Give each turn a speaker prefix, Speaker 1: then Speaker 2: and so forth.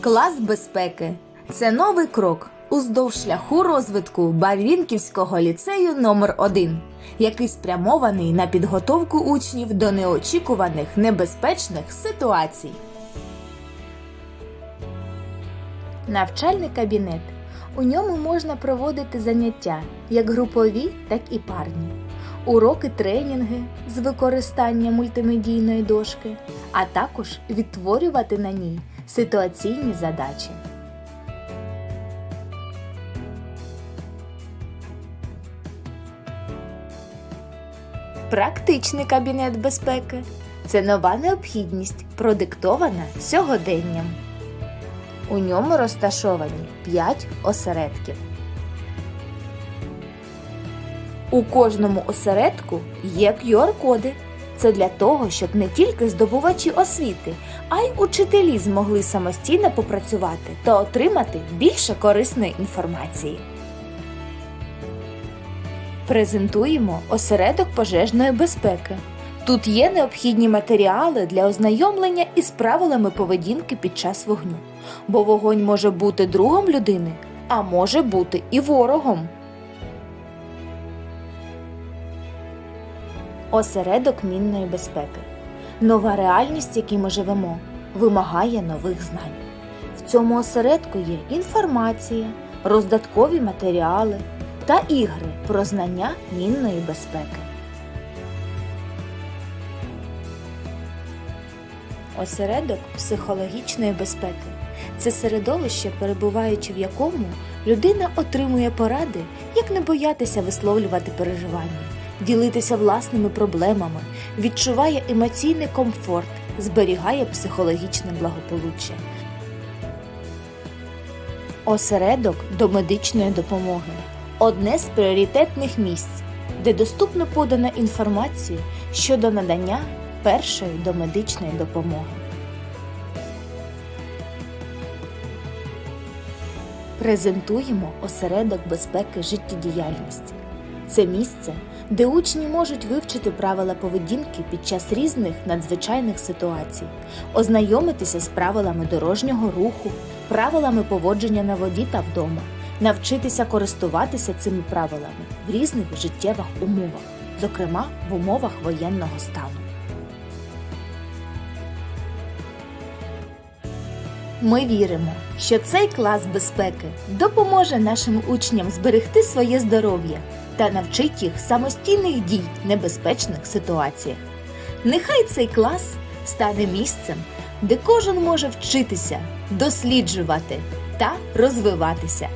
Speaker 1: Клас безпеки це новий крок уздовж шляху розвитку Барвінківського ліцею номер 1 який спрямований на підготовку учнів до неочікуваних небезпечних ситуацій. Навчальний кабінет. У ньому можна проводити заняття як групові, так і парні, уроки тренінги з використанням мультимедійної дошки, а також відтворювати на ній ситуаційні задачі. Практичний кабінет безпеки це нова необхідність, продиктована сьогоденням. У ньому розташовані 5 осередків. У кожному осередку є QR-коди. Це для того, щоб не тільки здобувачі освіти, а й учителі змогли самостійно попрацювати та отримати більше корисної інформації. Презентуємо осередок пожежної безпеки. Тут є необхідні матеріали для ознайомлення із правилами поведінки під час вогню, бо вогонь може бути другом людини, а може бути і ворогом. Осередок мінної безпеки. Нова реальність, в якій ми живемо, вимагає нових знань. В цьому осередку є інформація, роздаткові матеріали та ігри про знання мінної безпеки. Осередок психологічної безпеки це середовище, перебуваючи в якому людина отримує поради, як не боятися висловлювати переживання, ділитися власними проблемами, відчуває емоційний комфорт, зберігає психологічне благополуччя. Осередок до медичної допомоги одне з пріоритетних місць, де доступно подана інформація щодо надання першої домедичної допомоги. Презентуємо осередок безпеки життєдіяльності. Це місце, де учні можуть вивчити правила поведінки під час різних надзвичайних ситуацій, ознайомитися з правилами дорожнього руху, правилами поводження на воді та вдома, навчитися користуватися цими правилами в різних життєвих умовах, зокрема в умовах воєнного стану. Ми віримо, що цей клас безпеки допоможе нашим учням зберегти своє здоров'я та навчить їх самостійних дій в небезпечних ситуаціях. Нехай цей клас стане місцем, де кожен може вчитися, досліджувати та розвиватися